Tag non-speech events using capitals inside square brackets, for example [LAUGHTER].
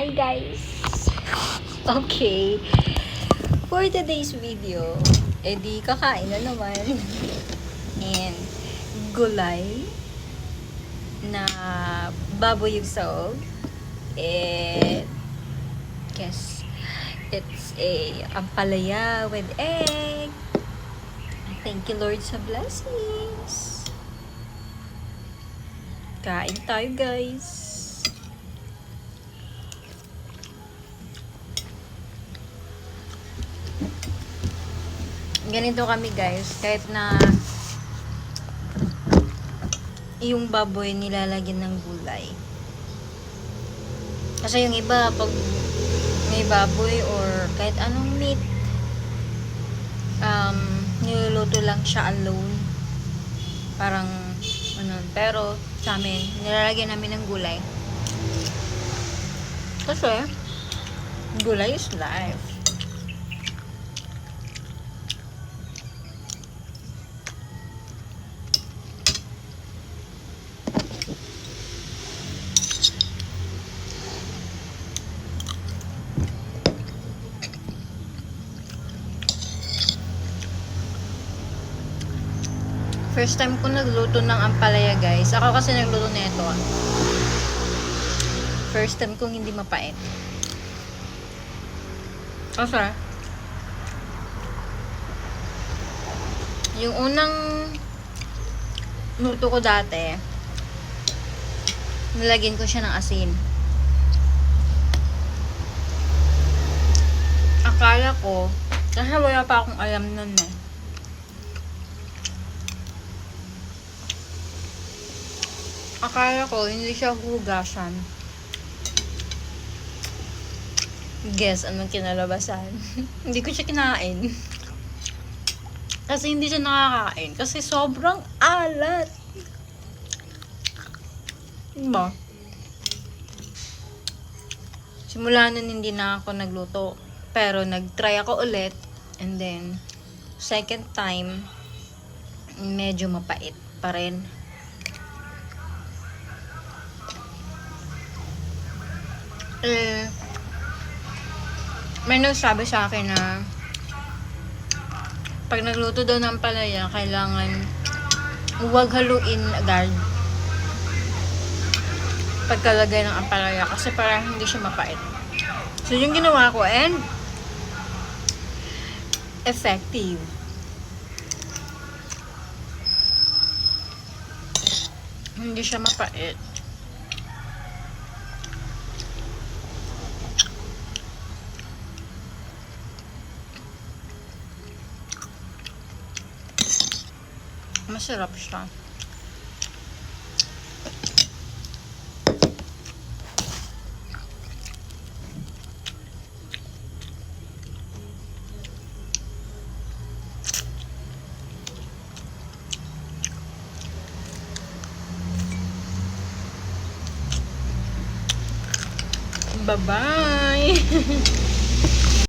Hi guys! Okay. For today's video, edi kakain na naman. And gulay na baboy yung saog. And yes, it's a ampalaya with egg. Thank you Lord sa blessings. Kain tayo guys. Ganito kami guys, kahit na yung baboy nilalagyan ng gulay. Kasi yung iba, pag may baboy or kahit anong meat, um, niluluto lang siya alone. Parang, ano, pero sa amin, nilalagyan namin ng gulay. Kasi, gulay is life. First time ko nagluto ng ampalaya, guys. Ako kasi nagluto na ito. First time kong hindi mapait. Kasi, yung unang luto ko dati, nilagyan ko siya ng asin. Akala ko, kasi wala pa akong alam nun eh. Akala ko, hindi siya hugasan. Guess, anong kinalabasan? [LAUGHS] hindi ko siya kinain. Kasi hindi siya nakakain. Kasi sobrang alat. Diba? Simula nun hindi na ako nagluto. Pero nag-try ako ulit. And then, second time, medyo mapait pa rin. May nagsabi sa akin na pag nagluto daw ng palaya, kailangan huwag haluin agad pagkalagay ng ampalaya kasi para hindi siya mapait. So, yung ginawa ko and effective. Hindi siya mapait. Masarap siya. Bye-bye! [LAUGHS]